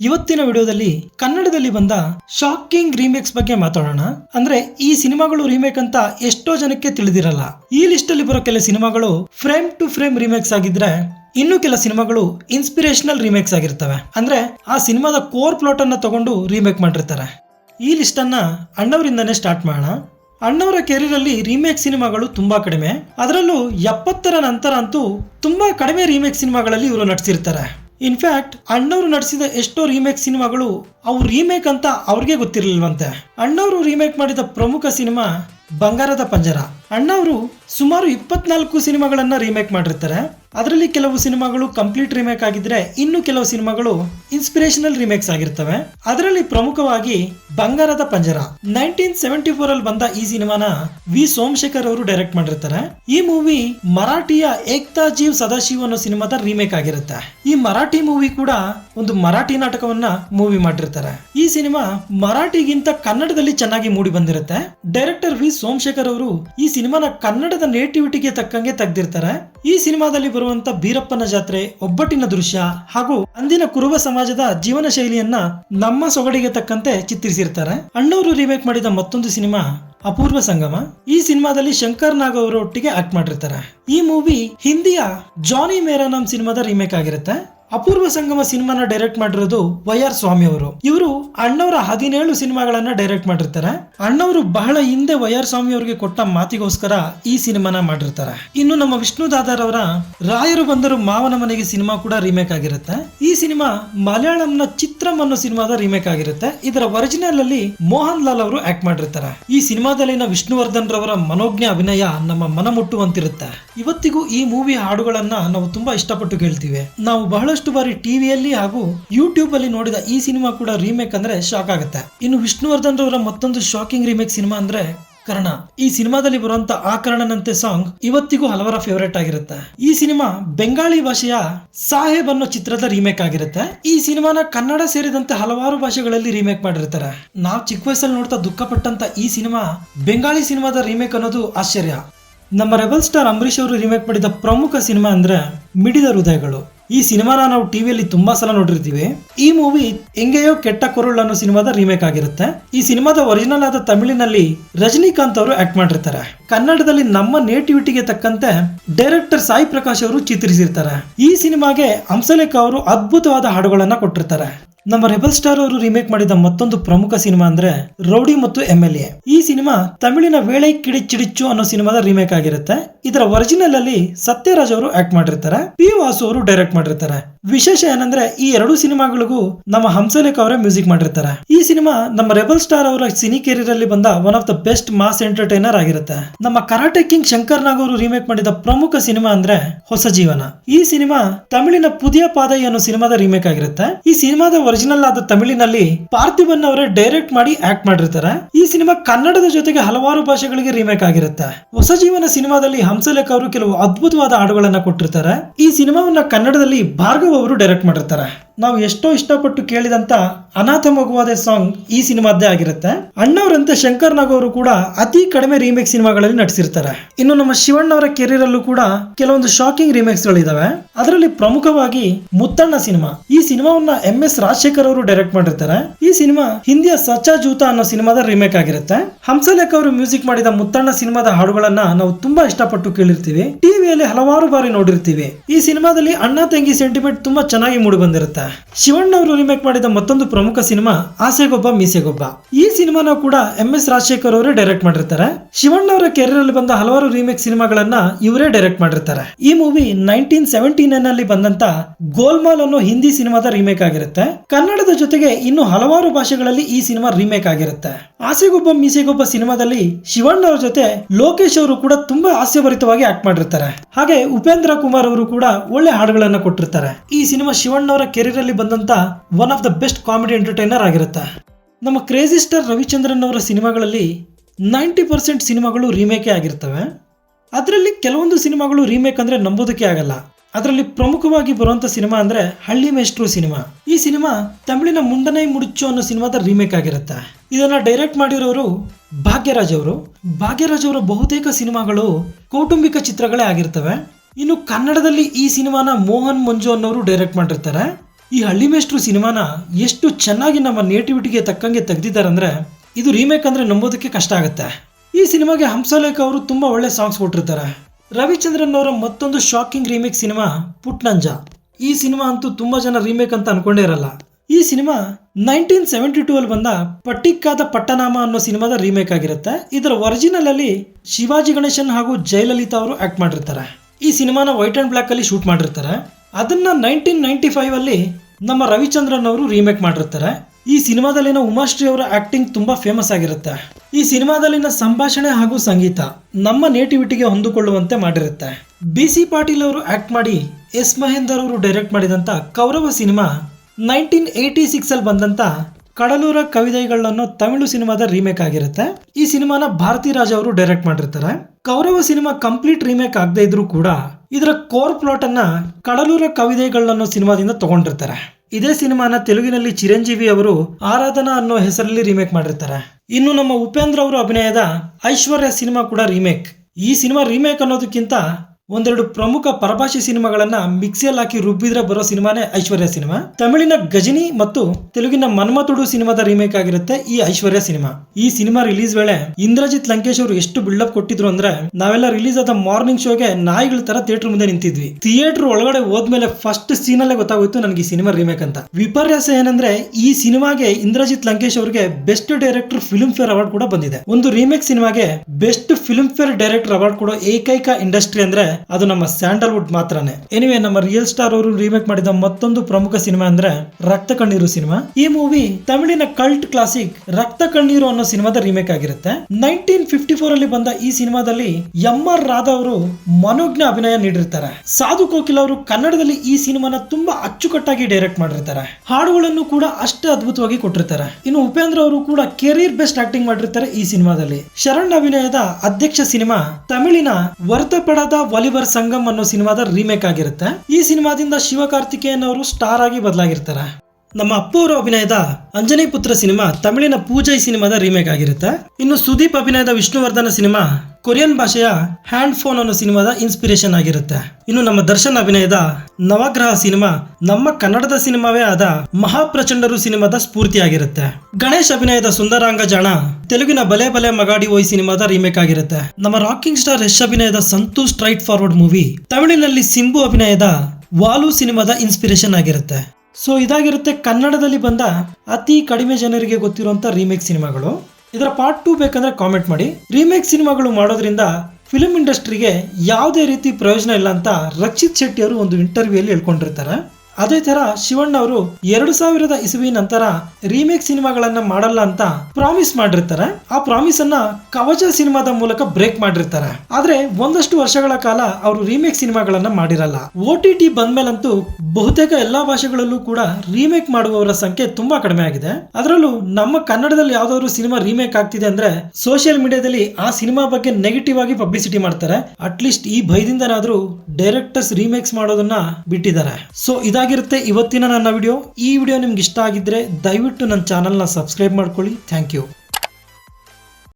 ಇವತ್ತಿನ ವಿಡಿಯೋದಲ್ಲಿ ಕನ್ನಡದಲ್ಲಿ ಬಂದ ಶಾಕಿಂಗ್ ರೀಮೇಕ್ಸ್ ಬಗ್ಗೆ ಮಾತಾಡೋಣ. ಅಂದ್ರೆ ಈ ಸಿನಿಮಾಗಳು ರೀಮೇಕ್ ಅಂತ ಎಷ್ಟೋ ಜನಕ್ಕೆ ತಿಳಿದಿರಲ್ಲ. ಈ ಲಿಸ್ಟ್ ಅಲ್ಲಿ ಬರೋ ಕೆಲ ಸಿನಿಮಾಗಳು ಫ್ರೇಮ್ ಟು ಫ್ರೇಮ್ ರೀಮೇಕ್ಸ್ ಆಗಿದ್ರೆ ಇನ್ನು ಕೆಲ ಸಿನಿಮಾಗಳು ಇನ್ಸ್ಪಿರೇಷನಲ್ ರೀಮೇಕ್ಸ್ ಆಗಿರ್ತವೆ. ಅಂದ್ರೆ ಆ ಸಿನಿಮಾದ ಕೋರ್ ಪ್ಲಾಟ್ ಅನ್ನ ತಗೊಂಡು ರೀಮೇಕ್ ಮಾಡಿರ್ತಾರೆ. ಈ ಲಿಸ್ಟ್ ಅನ್ನ ಅಣ್ಣವರಿಂದನೇ ಸ್ಟಾರ್ಟ್ ಮಾಡೋಣ. ಅಣ್ಣವರ ಕೆರಿಯರ್ ಅಲ್ಲಿ ರೀಮೇಕ್ ಸಿನಿಮಾಗಳು ತುಂಬಾ ಕಡಿಮೆ. ಅದರಲ್ಲೂ ಎಪ್ಪತ್ತರ ನಂತರ ಅಂತೂ ತುಂಬಾ ಕಡಿಮೆ ರೀಮೇಕ್ ಸಿನಿಮಾಗಳಲ್ಲಿ ಇವರು ನಟಿಸಿರ್ತಾರೆ. ಇನ್ಫ್ಯಾಕ್ಟ್ ಅಣ್ಣವರು ನಡೆಸಿದ ಎಷ್ಟೋ ರೀಮೇಕ್ ಸಿನಿಮಾಗಳು ಅವು ರೀಮೇಕ್ ಅಂತ ಅವ್ರಿಗೆ ಗೊತ್ತಿರಲಿಲ್ವಂತೆ. ಅಣ್ಣವರು ರೀಮೇಕ್ ಮಾಡಿದ ಪ್ರಮುಖ ಸಿನಿಮಾ ಬಂಗಾರದ ಪಂಜರ. ಅಣ್ಣವರು ಸುಮಾರು ಇಪ್ಪತ್ನಾಲ್ಕು ಸಿನಿಮಾಗಳನ್ನ ರೀಮೇಕ್ ಮಾಡಿರ್ತಾರೆ. ಅದರಲ್ಲಿ ಕೆಲವು ಸಿನಿಮಾಗಳು ಕಂಪ್ಲೀಟ್ ರೀಮೇಕ್ ಆಗಿದ್ರೆ ಇನ್ನು ಕೆಲವು ಸಿನಿಮಾಗಳು ಇನ್ಸ್ಪಿರೇಷನಲ್ ರೀಮೇಕ್ಸ್ ಆಗಿರ್ತವೆ. ಅದರಲ್ಲಿ ಪ್ರಮುಖವಾಗಿ ಬಂಗಾರದ ಪಂಜರ. ನೈನ್ಟೀನ್ ಸೆವೆಂಟಿ ಫೋರ್ ಅಲ್ಲಿ ಬಂದ ಈ ಸಿನಿಮಾನ ವಿ ಸೋಮಶೇಖರ್ ಅವರು ಡೈರೆಕ್ಟ್ ಮಾಡಿರ್ತಾರೆ. ಈ ಮೂವಿ ಮರಾಠಿಯ ಏಕ್ತಾ ಜೀವ್ ಸದಾಶಿವ್ ಅನ್ನೋ ಸಿನಿಮಾದ ರೀಮೇಕ್ ಆಗಿರುತ್ತೆ. ಈ ಮರಾಠಿ ಮೂವಿ ಕೂಡ ಒಂದು ಮರಾಠಿ ನಾಟಕವನ್ನ ಮೂವಿ ಮಾಡಿರ್ತಾರೆ. ಈ ಸಿನಿಮಾ ಮರಾಠಿಗಿಂತ ಕನ್ನಡದಲ್ಲಿ ಚೆನ್ನಾಗಿ ಮೂಡಿ ಬಂದಿರುತ್ತೆ. ಡೈರೆಕ್ಟರ್ ವಿ ಸೋಮಶೇಖರ್ ಅವರು ಈ ಸಿನಿಮಾನ ಕನ್ನಡದ ನೇಟಿವಿಟಿಗೆ ತಕ್ಕಂಗೆ ತೆಗ್ದಿರ್ತಾರೆ. ಈ ಸಿನಿಮಾದಲ್ಲಿ ಬರುವಂತ ಬೀರಪ್ಪನ ಜಾತ್ರೆ, ಒಬ್ಬಟ್ಟಿನ ದೃಶ್ಯ ಹಾಗೂ ಅಂದಿನ ಕುರುಬ ಸಮಾಜದ ಜೀವನ ಶೈಲಿಯನ್ನ ನಮ್ಮ ಸೊಗಡಿಗೆ ತಕ್ಕಂತೆ ಚಿತ್ರಿಸಿರ್ತಾರೆ. ಅಣ್ಣವರು ರಿಮೇಕ್ ಮಾಡಿದ ಮತ್ತೊಂದು ಸಿನಿಮಾ, ಅಪೂರ್ವ ಸಂಗಮ. ಈ ಸಿನಿಮಾದಲ್ಲಿ ಶಂಕರ್ ನಾಗ್ ಅವರೊಟ್ಟಿಗೆ ಆಕ್ಟ್ ಮಾಡಿರ್ತಾರೆ. ಈ ಮೂವಿ ಹಿಂದಿಯ ಜಾನಿ ಮೇರಾ ನಮ್ ಸಿನಿಮಾದ ರೀಮೇಕ್ ಆಗಿರುತ್ತೆ. ಅಪೂರ್ವ ಸಂಗಮ ಸಿನಿಮಾನ ಡೈರೆಕ್ಟ್ ಮಾಡಿರೋದು ವೈ ಆರ್ ಸ್ವಾಮಿ ಅವರು ಇವರು ಅಣ್ಣವರ ಹದಿನೇಳು ಸಿನಿಮಾಗಳನ್ನ ಡೈರೆಕ್ಟ್ ಮಾಡಿರ್ತಾರೆ. ಅಣ್ಣವರು ಬಹಳ ಹಿಂದೆ ವೈ ಆರ್ ಸ್ವಾಮಿ ಅವರಿಗೆ ಕೊಟ್ಟ ಮಾತಿಗೋಸ್ಕರ ಈ ಸಿನಿಮಾನ ಮಾಡಿರ್ತಾರೆ. ಇನ್ನು ನಮ್ಮ ವಿಷ್ಣು ದಾದಾರ್ ಅವರ ರಾಯರು ಬಂದರು ಮಾವನ ಮನೆಗೆ ಸಿನಿಮಾ ಕೂಡ ರಿಮೇಕ್ ಆಗಿರುತ್ತೆ. ಈ ಸಿನಿಮಾ ಮಲಯಾಳಂನ ಚಿತ್ರಂ ಅನ್ನೋ ಸಿನಿಮಾದ ರೀಮೇಕ್ ಆಗಿರುತ್ತೆ. ಇದರ ಒರಿಜಿನಲ್ ಅಲ್ಲಿ ಮೋಹನ್ ಲಾಲ್ ಅವರು ಆಕ್ಟ್ ಮಾಡಿರ್ತಾರೆ. ಈ ಸಿನಿಮಾದಲ್ಲಿನ ವಿಷ್ಣುವರ್ಧನ್ ರವರ ಮನೋಜ್ಞ ಅಭಿನಯ ನಮ್ಮ ಮನ ಮುಟ್ಟುವಂತಿರುತ್ತೆ ಇವತ್ತಿಗೂ ಈ ಮೂವಿ ಹಾಡುಗಳನ್ನ ನಾವು ತುಂಬಾ ಇಷ್ಟಪಟ್ಟು ಕೇಳ್ತೀವಿ. ನಾವು ಬಹಳಷ್ಟು ಬಾರಿ ಟಿವಿಯಲ್ಲಿ ಹಾಗೂ ಯೂಟ್ಯೂಬ್ ಅಲ್ಲಿ ನೋಡಿದ ಈ ಸಿನಿಮಾ ಕೂಡ ರೀಮೇಕ್ ಅಂದ್ರೆ ಶಾಕ್ ಆಗುತ್ತೆ. ಇನ್ನು ವಿಷ್ಣುವರ್ಧನ್ ರವರ ಮತ್ತೊಂದು ಶಾಕಿಂಗ್ ರೀಮೇಕ್ ಸಿನಿಮಾ ಅಂದ್ರೆ ಕರ್ಣ. ಈ ಸಿನಿಮಾದಲ್ಲಿ ಬರುವಂತ ಆ ಕರ್ಣನಂತೆ ಸಾಂಗ್ ಇವತ್ತಿಗೂ ಹಲವರ ಫೇವರೇಟ್ ಆಗಿರುತ್ತೆ. ಈ ಸಿನಿಮಾ ಬೆಂಗಾಳಿ ಭಾಷೆಯ ಸಾಹೇಬ್ ಅನ್ನೋ ಚಿತ್ರದ ರೀಮೇಕ್ ಆಗಿರುತ್ತೆ. ಈ ಸಿನಿಮಾನ ಕನ್ನಡ ಸೇರಿದಂತೆ ಹಲವಾರು ಭಾಷೆಗಳಲ್ಲಿ ರೀಮೇಕ್ ಮಾಡಿರ್ತಾರೆ. ನಾವು ಚಿಕ್ಕ ವಯಸ್ಸಲ್ಲಿ ನೋಡ್ತಾ ದುಃಖಪಟ್ಟಂತ ಈ ಸಿನಿಮಾ ಬೆಂಗಾಳಿ ಸಿನಿಮಾದ ರೀಮೇಕ್ ಅನ್ನೋದು ಆಶ್ಚರ್ಯ. ನಮ್ಮ ರೆಬಲ್ ಸ್ಟಾರ್ ಅಂಬರೀಶ್ ಅವರು ರೀಮೇಕ್ ಮಾಡಿದ ಪ್ರಮುಖ ಸಿನಿಮಾ ಅಂದ್ರೆ ಮಿಡಿದ ಹೃದಯಗಳು. ಈ ಸಿನಿಮಾನ ನಾವು ಟಿವಿಯಲ್ಲಿ ತುಂಬಾ ಸಲ ನೋಡಿರ್ತೀವಿ. ಈ ಮೂವಿ ಹೆಂಗೆಯೋ ಕೆಟ್ಟ ಕೊರುಳ್ ಅನ್ನೋ ಸಿನಿಮಾದ ರೀಮೇಕ್ ಆಗಿರುತ್ತೆ. ಈ ಸಿನಿಮಾದ ಒರಿಜಿನಲ್ ಆದ ತಮಿಳಿನಲ್ಲಿ ರಜನಿಕಾಂತ್ ಅವರು ಆಕ್ಟ್ ಮಾಡಿರ್ತಾರೆ. ಕನ್ನಡದಲ್ಲಿ ನಮ್ಮ ನೇಟಿವಿಟಿಗೆ ತಕ್ಕಂತೆ ಡೈರೆಕ್ಟರ್ ಸಾಯಿ ಪ್ರಕಾಶ್ ಅವರು ಚಿತ್ರಿಸಿರ್ತಾರೆ. ಈ ಸಿನಿಮಾಗೆ ಹಂಸಲೇಖ ಅವರು ಅದ್ಭುತವಾದ ಹಾಡುಗಳನ್ನ ಕೊಟ್ಟಿರ್ತಾರೆ. ನಮ್ಮ ರೆಬಲ್ ಸ್ಟಾರ್ ಅವರು ರಿಮೇಕ್ ಮಾಡಿದ ಮತ್ತೊಂದು ಪ್ರಮುಖ ಸಿನಿಮಾ ಅಂದ್ರೆ ರೌಡಿ ಮತ್ತು ಎಂ ಎಲ್ ಎ ಈ ಸಿನಿಮಾ ತಮಿಳಿನ ವೇಳೆ ಕಿಡಿಚಿಡಿಚ್ಚು ಅನ್ನೋ ಸಿನಿಮಾದ ರೀಮೇಕ್ ಆಗಿರುತ್ತೆ. ಇದರ ಒರಿಜಿನಲ್ ಅಲ್ಲಿ ಸತ್ಯರಾಜ್ ಅವರು ಆಕ್ಟ್ ಮಾಡಿರ್ತಾರೆ. ಪಿ ವಾಸು ಅವರು ಡೈರೆಕ್ಟ್ ಮಾಡಿರ್ತಾರೆ. ವಿಶೇಷ ಏನಂದ್ರೆ ಈ ಎರಡು ಸಿನಿಮಾಗಳಿಗೂ ನಮ್ಮ ಹಂಸಲೇಖ ಅವರೇ ಮ್ಯೂಸಿಕ್ ಮಾಡಿರ್ತಾರೆ. ಈ ಸಿನಿಮಾ ನಮ್ಮ ರೆಬಲ್ ಸ್ಟಾರ್ ಅವರ ಸಿನಿ ಕೆರಿಯರ್ ಅಲ್ಲಿ ಬಂದ one of the best mass entertainer ಆಗಿರುತ್ತೆ. ನಮ್ಮ ಕರಾಟೆ ಕಿಂಗ್ ಶಂಕರ್ ನಾಗ್ ಅವರು ರೀಮೇಕ್ ಮಾಡಿದ ಪ್ರಮುಖ ಸಿನಿಮಾ ಅಂದ್ರೆ ಹೊಸ ಜೀವನ. ಈ ಸಿನಿಮಾ ತಮಿಳಿನ ಪುದಿಯ ಪಾದೈ ಅನ್ನೋ ಸಿನಿಮಾದ ರೀಮೇಕ್ ಆಗಿರುತ್ತೆ. ಈ ಸಿನಿಮಾದ ಒರಿಜಿನಲ್ ಆದ ತಮಿಳಿನಲ್ಲಿ ಪಾರ್ಥಿಬನ್ ಅವರೇ ಡೈರೆಕ್ಟ್ ಮಾಡಿ ಆಕ್ಟ್ ಮಾಡಿರ್ತಾರೆ. ಈ ಸಿನಿಮಾ ಕನ್ನಡದ ಜೊತೆಗೆ ಹಲವಾರು ಭಾಷೆಗಳಿಗೆ ರೀಮೇಕ್ ಆಗಿರುತ್ತೆ. ಹೊಸ ಜೀವನ ಸಿನಿಮಾದಲ್ಲಿ ಹಂಸಲೇಖ ಅವರು ಕೆಲವು ಅದ್ಭುತವಾದ ಹಾಡುಗಳನ್ನ ಕೊಟ್ಟಿರ್ತಾರೆ. ಈ ಸಿನಿಮಾವನ್ನ ಕನ್ನಡದಲ್ಲಿ ಭಾರ್ಗವ್ ಅವರು ಡೈರೆಕ್ಟ್ ಮಾಡಿರ್ತಾರೆ. ನಾವು ಎಷ್ಟೋ ಇಷ್ಟಪಟ್ಟು ಕೇಳಿದಂತ ಅನಾಥ ಮಗುವಾದ ಸಾಂಗ್ ಈ ಸಿನಿಮಾದ್ದೇ ಆಗಿರುತ್ತೆ. ಅಣ್ಣವರಂತೆ ಶಂಕರ್ ನಾಗ್ ಅವರು ಕೂಡ ಅತಿ ಕಡಿಮೆ ರೀಮೇಕ್ ಸಿನಿಮಾಗಳಲ್ಲಿ ನಟಿಸಿರ್ತಾರೆ. ಇನ್ನು ನಮ್ಮ ಶಿವಣ್ಣ ಅವರ ಕೆರಿಯರ್ ಅಲ್ಲೂ ಕೂಡ ಕೆಲವೊಂದು ಶಾಕಿಂಗ್ ರೀಮೇಕ್ಸ್ ಗಳಿದಾವೆ. ಅದರಲ್ಲಿ ಪ್ರಮುಖವಾಗಿ ಮುತ್ತಣ್ಣ ಸಿನಿಮಾ. ಈ ಸಿನಿಮಾವನ್ನ ಎಂ ಎಸ್ ರಾಜಶೇಖರ್ ಅವರು ಡೈರೆಕ್ಟ್ ಮಾಡಿರ್ತಾರೆ. ಈ ಸಿನಿಮಾ ಹಿಂದಿಯ ಸಚ್ಚಾ ಜೂತ ಅನ್ನೋ ಸಿನಿಮಾದ ರೀಮೇಕ್ ಆಗಿರುತ್ತೆ. ಹಂಸಲೇಖ ಅವರು ಮ್ಯೂಸಿಕ್ ಮಾಡಿದ ಮುತ್ತಣ್ಣ ಸಿನಿಮಾದ ಹಾಡುಗಳನ್ನ ನಾವು ತುಂಬಾ ಇಷ್ಟಪಟ್ಟು ಕೇಳಿರ್ತೀವಿ. ಟಿವಿಯಲ್ಲಿ ಹಲವಾರು ಬಾರಿ ನೋಡಿರ್ತೀವಿ. ಈ ಸಿನಿಮಾದಲ್ಲಿ ಅಣ್ಣ ತಂಗಿ ಸೆಂಟಿಮೆಂಟ್ ತುಂಬಾ ಚೆನ್ನಾಗಿ ಮೂಡಿ ಬಂದಿರುತ್ತೆ. ಶಿವಣ್ಣ ಅವರು ರೀಮೇಕ್ ಮಾಡಿದ ಮತ್ತೊಂದು ಪ್ರಮುಖ ಸಿನಿಮಾ ಆಸೆಗೊಬ್ಬ, ಮೀಸೆಗೊಬ್ಬ. ಈ ಸಿನಿಮಾನ ಕೂಡ ಎಂ ಎಸ್ ರಾಜಶೇಖರ್ ಅವರೇ ಡೈರೆಕ್ಟ್ ಮಾಡಿರ್ತಾರೆ. ಶಿವಣ್ಣ ಅವರ ಕೆರಿಯರ್ ಅಲ್ಲಿ ಬಂದ ಹಲವಾರು ರೀಮೇಕ್ ಸಿನಿಮಾಗಳನ್ನ ಇವರೇ ಡೈರೆಕ್ಟ್ ಮಾಡಿರ್ತಾರೆ. ಈ ಮೂವಿ ನೈನ್ಟೀನ್ ಸೆವೆಂಟಿ ನೈನ್ ಅಲ್ಲಿ ಬಂದಂತ ಗೋಲ್ಮಾಲ್ ಅನ್ನೋ ಹಿಂದಿ ಸಿನಿಮಾದ ರೀಮೇಕ್ ಆಗಿರುತ್ತೆ. ಕನ್ನಡದ ಜೊತೆಗೆ ಇನ್ನು ಹಲವಾರು ಭಾಷೆಗಳಲ್ಲಿ ಈ ಸಿನಿಮಾ ರೀಮೇಕ್ ಆಗಿರುತ್ತೆ. ಆಸೆಗೊಬ್ಬ ಮೀಸೆಗೊಬ್ಬ ಸಿನಿಮಾದಲ್ಲಿ ಶಿವಣ್ಣ ಅವರ ಜೊತೆ ಲೋಕೇಶ್ ಅವರು ಕೂಡ ತುಂಬಾ ಹಾಸ್ಯಭರಿತವಾಗಿ ಆಕ್ಟ್ ಮಾಡಿರ್ತಾರೆ. ಹಾಗೆ ಉಪೇಂದ್ರ ಕುಮಾರ್ ಅವರು ಕೂಡ ಒಳ್ಳೆ ಹಾಡುಗಳನ್ನ ಕೊಟ್ಟಿರ್ತಾರೆ. ಈ ಸಿನಿಮಾ ಶಿವಣ್ಣವರ ಕೆರಿಯರ್ ಅಲ್ಲಿ ಬಂದಂತ one of the best comedy entertainer ಆಗಿರುತ್ತೆ. ನಮ್ಮ ಕ್ರೇಜಿ ಸ್ಟಾರ್ ರವಿಚಂದ್ರನ್ ಅವರ ಸಿನಿಮಾಗಳಲ್ಲಿ ನೈಂಟಿ ಪರ್ಸೆಂಟ್ ಸಿನಿಮಾಗಳು ರೀಮೇಕೇ ಆಗಿರ್ತವೆ. ಅದರಲ್ಲಿ ಕೆಲವೊಂದು ಸಿನಿಮಾಗಳು ರೀಮೇಕ್ ಅಂದ್ರೆ ನಂಬೋದಕ್ಕೆ ಆಗಲ್ಲ. ಅದರಲ್ಲಿ ಪ್ರಮುಖವಾಗಿ ಬರುವಂತ ಸಿನಿಮಾ ಅಂದ್ರೆ ಹಳ್ಳಿ ಮೇಸ್ಟ್ರು ಸಿನಿಮಾ. ಈ ಸಿನಿಮಾ ತಮಿಳಿನ ಮುಂಡನೈ ಮುಡುಚು ಅನ್ನೋ ಸಿನಿಮಾದ ರೀಮೇಕ್ ಆಗಿರುತ್ತೆ. ಇದನ್ನ ಡೈರೆಕ್ಟ್ ಮಾಡಿರೋರು ಭಾಗ್ಯರಾಜ್ ಅವರು. ಭಾಗ್ಯರಾಜ್ ಅವರ ಬಹುತೇಕ ಸಿನಿಮಾಗಳು ಕೌಟುಂಬಿಕ ಚಿತ್ರಗಳೇ ಆಗಿರ್ತವೆ. ಇನ್ನು ಕನ್ನಡದಲ್ಲಿ ಈ ಸಿನಿಮಾನ ಮೋಹನ್ ಮಂಜು ಅನ್ನೋರು ಡೈರೆಕ್ಟ್ ಮಾಡಿರ್ತಾರೆ. ಈ ಹಳ್ಳಿ ಮೇಸ್ಟ್ರು ಸಿನಿಮಾನ ಎಷ್ಟು ಚೆನ್ನಾಗಿ ನಮ್ಮ ನೇಟಿವಿಟಿಗೆ ತಕ್ಕಂಗೆ ತೆಗ್ದಿದ್ದಾರೆ ಅಂದ್ರೆ ಇದು ರೀಮೇಕ್ ಅಂದ್ರೆ ನಂಬೋದಕ್ಕೆ ಕಷ್ಟ ಆಗುತ್ತೆ. ಈ ಸಿನಿಮಾಗೆ ಹಂಸಲೇಖ ಅವರು ತುಂಬಾ ಒಳ್ಳೆ ಸಾಂಗ್ಸ್ ಕೊಟ್ಟಿರ್ತಾರೆ. ರವಿಚಂದ್ರನ್ ಅವರ ಮತ್ತೊಂದು ಶಾಕಿಂಗ್ ರೀಮೇಕ್ ಸಿನಿಮಾ, ಪುಟ್ನಂಜ. ಈ ಸಿನಿಮಾ ಅಂತೂ ತುಂಬಾ ಜನ ರೀಮೇಕ್ ಅಂತ ಅನ್ಕೊಂಡೇ ಇರಲ್ಲ. ಈ ಸಿನಿಮಾ ನೈನ್ಟೀನ್ ಸೆವೆಂಟಿ ಟೂ ಅಲ್ಲಿ ಬಂದ ಪಟ್ಟಿಕ್ಕಾದ ಪಟ್ಟನಾಮ ಅನ್ನೋ ಸಿನಿಮಾದ ರೀಮೇಕ್ ಆಗಿರುತ್ತೆ. ಇದರ ಒರಿಜಿನಲ್ ಅಲ್ಲಿ ಶಿವಾಜಿ ಗಣೇಶನ್ ಹಾಗೂ ಜಯಲಲಿತಾ ಅವರು ಆಕ್ಟ್ ಮಾಡಿರ್ತಾರೆ. ಈ ಸಿನಿಮಾನ ವೈಟ್ ಅಂಡ್ ಬ್ಲಾಕ್ ಅಲ್ಲಿ ಶೂಟ್ ಮಾಡಿರ್ತಾರೆ. ಅದನ್ನ ನೈನ್ಟೀನ್ ನೈನ್ಟಿ ಫೈವ್ ಅಲ್ಲಿ ನಮ್ಮ ರವಿಚಂದ್ರನ್ ಅವರು ರೀಮೇಕ್ ಮಾಡಿರ್ತಾರೆ. ಈ ಸಿನಿಮಾದಲ್ಲಿನ ಉಮಾಶ್ರೀ ಅವರ ಆಕ್ಟಿಂಗ್ ತುಂಬಾ ಫೇಮಸ್ ಆಗಿರುತ್ತೆ. ಈ ಸಿನಿಮಾದಲ್ಲಿನ ಸಂಭಾಷಣೆ ಹಾಗೂ ಸಂಗೀತ ನಮ್ಮ ನೇಟಿವಿಟಿಗೆ ಹೊಂದಿಕೊಳ್ಳುವಂತೆ ಮಾಡಿರುತ್ತೆ. ಬಿ ಸಿ ಪಾಟೀಲ್ ಅವರು ಆಕ್ಟ್ ಮಾಡಿ ಎಸ್ ಮಹೇಂದರ್ ಅವರು ಡೈರೆಕ್ಟ್ ಮಾಡಿದಂತ Kaurava cinema nineteen eighty six ಅಲ್ಲಿ ಬಂದಂತ ಕಡಲೂರ ಕವಿತೆಗಳನ್ನು ತಮಿಳು ಸಿನಿಮಾದ ರೀಮೇಕ್ ಆಗಿರುತ್ತೆ. ಈ ಸಿನಿಮಾನ ಭಾರತಿ ರಾಜ ಅವರು ಡೈರೆಕ್ಟ್ ಮಾಡಿರ್ತಾರೆ. ಕೌರವ ಸಿನಿಮಾ ಕಂಪ್ಲೀಟ್ ರೀಮೇಕ್ ಆಗದೆ ಇದ್ರೂ ಕೂಡ ಇದರ ಕೋರ್ ಪ್ಲಾಟ್ ಅನ್ನ ಕಡಲೂರ ಕವಿತೆಗಳನ್ನೋ ಸಿನಿಮಾದಿಂದ ತಗೊಂಡಿರ್ತಾರೆ. ಇದೇ ಸಿನಿಮಾನ ತೆಲುಗಿನಲ್ಲಿ ಚಿರಂಜೀವಿ ಅವರು ಆರಾಧನಾ ಅನ್ನೋ ಹೆಸರಲ್ಲಿ ರೀಮೇಕ್ ಮಾಡಿರ್ತಾರೆ. ಇನ್ನು ನಮ್ಮ ಉಪೇಂದ್ರ ಅವರು ಅಭಿನಯದ ಐಶ್ವರ್ಯ ಸಿನಿಮಾ ಕೂಡ ರೀಮೇಕ್ ಈ ಸಿನಿಮಾ ರೀಮೇಕ್ ಅನ್ನೋದಕ್ಕಿಂತ ಒಂದೆರಡು ಪ್ರಮುಖ ಪರಭಾಷೆ ಸಿನಿಮಾಗಳನ್ನ ಮಿಕ್ಸಿಯಲ್ಲಿ ಹಾಕಿ ರುಬ್ಬಿದ್ರೆ ಬರೋ ಸಿನಿಮಾನೇ ಐಶ್ವರ್ಯ ಸಿನಿಮಾ. ತಮಿಳಿನ ಗಜನಿ ಮತ್ತು ತೆಲುಗಿನ ಮನ್ಮತುಡು ಸಿನಿಮಾದ ರೀಮೇಕ್ ಆಗಿರುತ್ತೆ ಈ ಐಶ್ವರ್ಯ ಸಿನಿಮಾ. ಈ ಸಿನಿಮಾ ರಿಲೀಸ್ ವೇಳೆ ಇಂದ್ರಜಿತ್ ಲಂಕೇಶ್ ಅವರು ಎಷ್ಟು ಬಿಲ್ಡಪ್ ಕೊಟ್ಟಿದ್ರು ಅಂದ್ರೆ ನಾವೆಲ್ಲ ರಿಲೀಸ್ ಆದ ಮಾರ್ನಿಂಗ್ ಶೋಗೆ ನಾಯಿಗಳ ತರ ಥಿಯೇಟರ್ ಮುಂದೆ ನಿಂತಿದ್ವಿ. ಥಿಯೇಟರ್ ಒಳಗಡೆ ಹೋದ್ಮೇಲೆ ಫಸ್ಟ್ ಸೀನ್ ಅಲ್ಲೇ ಗೊತ್ತಾಗೋಯ್ತು ನನಗೆ ಈ ಸಿನಿಮಾ ರೀಮೇಕ್ ಅಂತ. ವಿಪರ್ಯಾಸ ಏನಂದ್ರೆ ಈ ಸಿನಿಮಾಗೆ ಇಂದ್ರಜಿತ್ ಲಂಕೇಶ್ ಅವರಿಗೆ best director Filmfare award ಕೂಡ ಬಂದಿದೆ. ಒಂದು ರೀಮೇಕ್ ಸಿನಿಮಾಗೆ best Filmfare director award ಕೂಡ ಏಕೈಕ ಇಂಡಸ್ಟ್ರಿ ಅಂದ್ರೆ ಅದು ನಮ್ಮ ಸ್ಯಾಂಡಲ್ವುಡ್ ಮಾತ್ರನೇ. ಎನಿವೆ ನಮ್ಮ ರಿಯಲ್ ಸ್ಟಾರ್ ಅವರು ರೀಮೇಕ್ ಮಾಡಿದ ಮತ್ತೊಂದು ಪ್ರಮುಖ ಸಿನಿಮಾ ಅಂದ್ರೆ ರಕ್ತ ಕಣ್ಣೀರು ಸಿನಿಮಾ. ಈ ಮೂವಿ ತಮಿಳಿನ ಕಲ್ಟ್ ಕ್ಲಾಸಿಕ್ ರಕ್ತ ಕಣ್ಣೀರು ಅನ್ನೋ ಸಿನಿಮಾದ ರೀಮೇಕ್ ಆಗಿರುತ್ತೆ. ನೈನ್ಟೀನ್ ಫಿಫ್ಟಿ ಫೋರ್ ಅಲ್ಲಿ ಬಂದ ಈ ಸಿನಿಮಾದಲ್ಲಿ ಎಂ ಆರ್ ರಾಧಾ ಅವರು ಮನೋಜ್ಞ ಅಭಿನಯ ನೀಡಿರ್ತಾರೆ. ಸಾಧು ಕೋಕಿಲ್ ಅವರು ಕನ್ನಡದಲ್ಲಿ ಈ ಸಿನಿಮಾನ ತುಂಬಾ ಅಚ್ಚುಕಟ್ಟಾಗಿ ಡೈರೆಕ್ಟ್ ಮಾಡಿರ್ತಾರೆ. ಹಾಡುಗಳನ್ನು ಕೂಡ ಅಷ್ಟೇ ಅದ್ಭುತವಾಗಿ ಕೊಟ್ಟಿರ್ತಾರೆ. ಇನ್ನು ಉಪೇಂದ್ರ ಅವರು ಕೂಡ ಕೆರಿಯರ್ ಬೆಸ್ಟ್ ಆಕ್ಟಿಂಗ್ ಮಾಡಿರ್ತಾರೆ ಈ ಸಿನಿಮಾದಲ್ಲಿ. ಶರಣ್ ಅಭಿನಯದ ಅಧ್ಯಕ್ಷ ಸಿನಿಮಾ ತಮಿಳಿನ ವರ್ತಪಡದ ಒಲಿವರ್ ಸಂಗಮ್ ಅನ್ನೋ ಸಿನಿಮಾದ ರೀಮೇಕ್ ಆಗಿರುತ್ತೆ. ಈ ಸಿನಿಮಾದಿಂದ ಶಿವಕಾರ್ತಿಕೇಯನ್ ಅವರು ಸ್ಟಾರ್ ಆಗಿ ಬದಲಾಗಿರ್ತಾರೆ. ನಮ್ಮ ಅಪ್ಪು ಅಭಿನಯದ ಅಂಜನಿ ಪುತ್ರ ಸಿನಿಮಾ ತಮಿಳಿನ ಪೂಜೈ ಸಿನಿಮಾದ ರೀಮೇಕ್ ಆಗಿರುತ್ತೆ. ಇನ್ನು ಸುದೀಪ್ ಅಭಿನಯದ ವಿಷ್ಣುವರ್ಧನ ಸಿನಿಮಾ ಕೊರಿಯನ್ ಭಾಷೆಯ ಹ್ಯಾಂಡ್ ಫೋನ್ ಅನ್ನೋ ಸಿನಿಮಾದ ಇನ್ಸ್ಪಿರೇಷನ್ ಆಗಿರುತ್ತೆ. ಇನ್ನು ನಮ್ಮ ದರ್ಶನ್ ಅಭಿನಯದ ನವಗ್ರಹ ಸಿನಿಮಾ ನಮ್ಮ ಕನ್ನಡದ ಸಿನಿಮಾವೇ ಆದ ಮಹಾಪ್ರಚಂಡರು ಸಿನಿಮಾದ ಸ್ಫೂರ್ತಿ ಆಗಿರುತ್ತೆ. ಗಣೇಶ್ ಅಭಿನಯದ ಸುಂದರಾಂಗ ಜಾಣ ತೆಲುಗಿನ ಬಲೆ ಬಲೆ ಮಗಾಡಿ ಓಯ್ ಸಿನಿಮಾದ ರೀಮೇಕ್ ಆಗಿರುತ್ತೆ. ನಮ್ಮ ರಾಕಿಂಗ್ ಸ್ಟಾರ್ ಯಶ್ ಅಭಿನಯದ ಸಂತು ಸ್ಟ್ರೈಟ್ ಫಾರ್ವರ್ಡ್ ಮೂವಿ ತಮಿಳಿನಲ್ಲಿ ಸಿಂಬು ಅಭಿನಯದ ವಾಲು ಸಿನಿಮಾದ ಇನ್ಸ್ಪಿರೇಷನ್ ಆಗಿರುತ್ತೆ. ಸೊ ಇದಾಗಿರುತ್ತೆ ಕನ್ನಡದಲ್ಲಿ ಬಂದ ಅತಿ ಕಡಿಮೆ ಜನರಿಗೆ ಗೊತ್ತಿರುವಂತ ರೀಮೇಕ್ ಸಿನಿಮಾಗಳು. ಇದರ ಪಾರ್ಟ್ ಟು ಬೇಕಂದ್ರೆ ಕಾಮೆಂಟ್ ಮಾಡಿ. ರೀಮೇಕ್ ಸಿನಿಮಾಗಳು ಮಾಡೋದ್ರಿಂದ ಫಿಲ್ಮ್ ಇಂಡಸ್ಟ್ರಿಗೆ ಯಾವುದೇ ರೀತಿ ಪ್ರಯೋಜನ ಇಲ್ಲ ಅಂತ ರಕ್ಷಿತ್ ಶೆಟ್ಟಿ ಅವರು ಒಂದು ಇಂಟರ್ವ್ಯೂ ಅಲ್ಲಿ ಹೇಳ್ಕೊಂಡಿರ್ತಾರೆ. ಅದೇ ತರ ಶಿವಣ್ಣ ಅವರು ಎರಡು ಸಾವಿರದ ಇಸುವಿ ನಂತರ ರೀಮೇಕ್ ಸಿನಿಮಾಗಳನ್ನ ಮಾಡಲ್ಲ ಅಂತ ಪ್ರಾಮಿಸ್ ಮಾಡಿರ್ತಾರೆ. ಆ ಪ್ರಾಮಿಸ್ ಅನ್ನ ಕವಚ ಸಿನಿಮಾದ ಮೂಲಕ ಬ್ರೇಕ್ ಮಾಡಿರ್ತಾರೆ. ಆದ್ರೆ ಒಂದಷ್ಟು ವರ್ಷಗಳ ಕಾಲ ಅವರು ರೀಮೇಕ್ ಸಿನಿಮಾಗಳನ್ನ ಮಾಡಿರಲ್ಲ. ಓ ಟಿ ಟಿ ಬಂದ್ಮೇಲಂತೂ ಬಹುತೇಕ ಎಲ್ಲಾ ಭಾಷೆಗಳಲ್ಲೂ ಕೂಡ ರೀಮೇಕ್ ಮಾಡುವವರ ಸಂಖ್ಯೆ ತುಂಬಾ ಕಡಿಮೆ ಆಗಿದೆ. ಅದರಲ್ಲೂ ನಮ್ಮ ಕನ್ನಡದಲ್ಲಿ ಯಾವ್ದಾದ್ರು ಸಿನಿಮಾ ರೀಮೇಕ್ ಆಗ್ತಿದೆ ಅಂದ್ರೆ ಸೋಷಿಯಲ್ ಮೀಡಿಯಾದಲ್ಲಿ ಆ ಸಿನಿಮಾ ಬಗ್ಗೆ ನೆಗೆಟಿವ್ ಆಗಿ ಪಬ್ಲಿಸಿಟಿ ಮಾಡ್ತಾರೆ. ಅಟ್ಲೀಸ್ಟ್ ಈ ಭಯದಿಂದನಾದ್ರೂ ಡೈರೆಕ್ಟರ್ಸ್ ರೀಮೇಕ್ಸ್ ಮಾಡೋದನ್ನ ಬಿಟ್ಟಿದ್ದಾರೆ. ಸೊ ಇದಾಗಿರುತ್ತೆ ಇವತ್ತಿನ ನನ್ನ ವಿಡಿಯೋ. ಈ ವಿಡಿಯೋ ನಿಮ್ಗೆ ಇಷ್ಟ ಆಗಿದ್ರೆ ದಯವಿಟ್ಟು ನನ್ನ ಚಾನಲ್ನ ಸಬ್ಸ್ಕ್ರೈಬ್ ಮಾಡ್ಕೊಳ್ಳಿ. Thank you